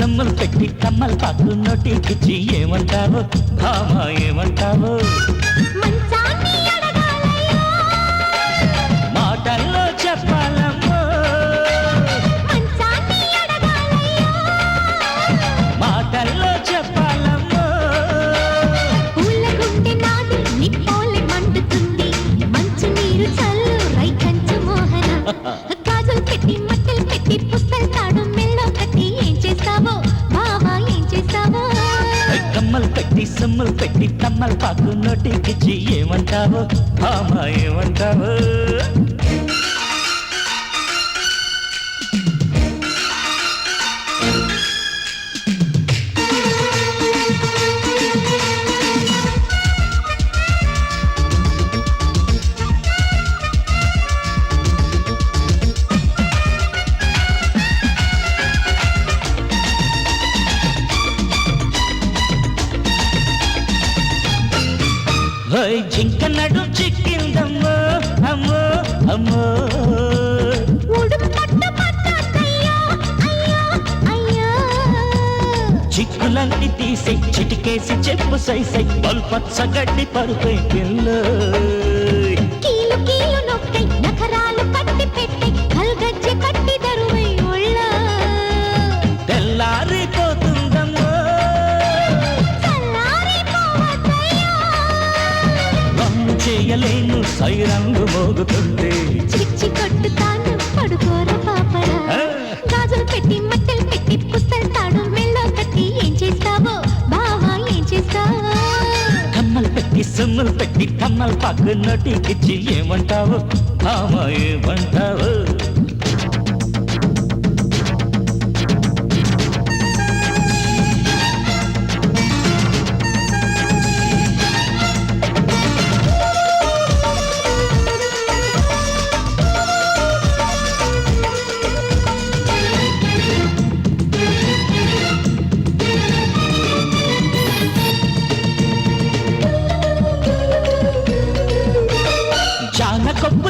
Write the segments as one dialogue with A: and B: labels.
A: పెట్టి పెట్టి కమ్మలు పాకు నోటికిచ్చి ఏమంటావు? భామ ఏమంటావు?
B: మంచాన్ని
A: సమ్మలు పెట్టి కమ్మలు పాకు నోటికి ఏమంటావు? భామా ఏమంటావు? జింక నడు చిక్కిందమ్మో అమ్మో అమ్మో. చిక్కులన్నీ తీసి చిటికేసి చెప్పు సై సై పల్పచ్చ గడ్డి పరుపై పిల్ల. సైరంగు మోగుతుంది
B: చిచ్చి కొట్టుతాను పడుకోర పాపరా. గాజులు పెట్టి మట్టెలు పెట్టి పుస్తలు తాడు మెల్లో కట్టి ఏం చేస్తావో? బావా ఏం చేస్తావో?
A: కమ్మలు పెట్టి సొమ్ములు పెట్టి కమ్మలు పాకు నోటికిచ్చి ఏమంటావు? భామా ఏమంటావు?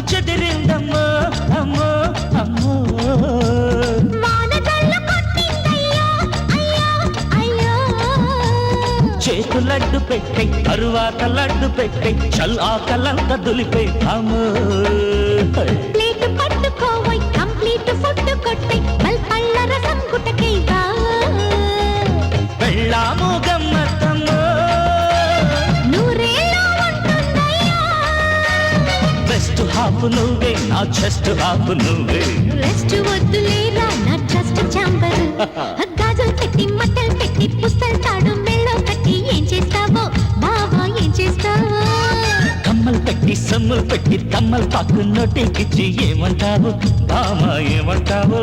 A: చెదిరిందమ్మో అమ్మో అమ్మో. చేతులడ్డు పెట్టై తరువాత లడ్డు పెట్టై చల్ ఆకలంత దులిపే అమ్మో. హాఫ్ నువ్వే నా చెస్ట్ హాఫ్ నువ్వే.
B: రెస్ట్ వద్దులేరా నా ట్రస్ట్ చాంబర్ గాజులు పెట్టి మట్టలు పెట్టి పుస్తలు తాడు మెళ్ళో కట్టి ఏం చేస్తావో? బావా ఏం చేస్తావో?
A: కమ్మలు పెట్టి సమ్ములు పెట్టి కమ్మలు పాకు నోటికిచ్చి ఏమంటావు? బామా ఏమంటావు?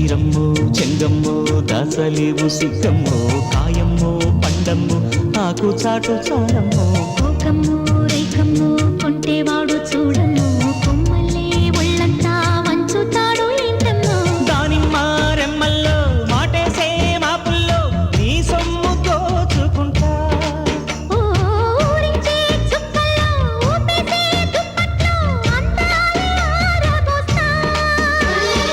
A: వీరమ్మో చెంగమ్మో దాసలేవు సిగ్గమ్మో కాయమ్మో పండమ్మో ఆకు చాటు చారమ్మో
B: కొంటేవాడు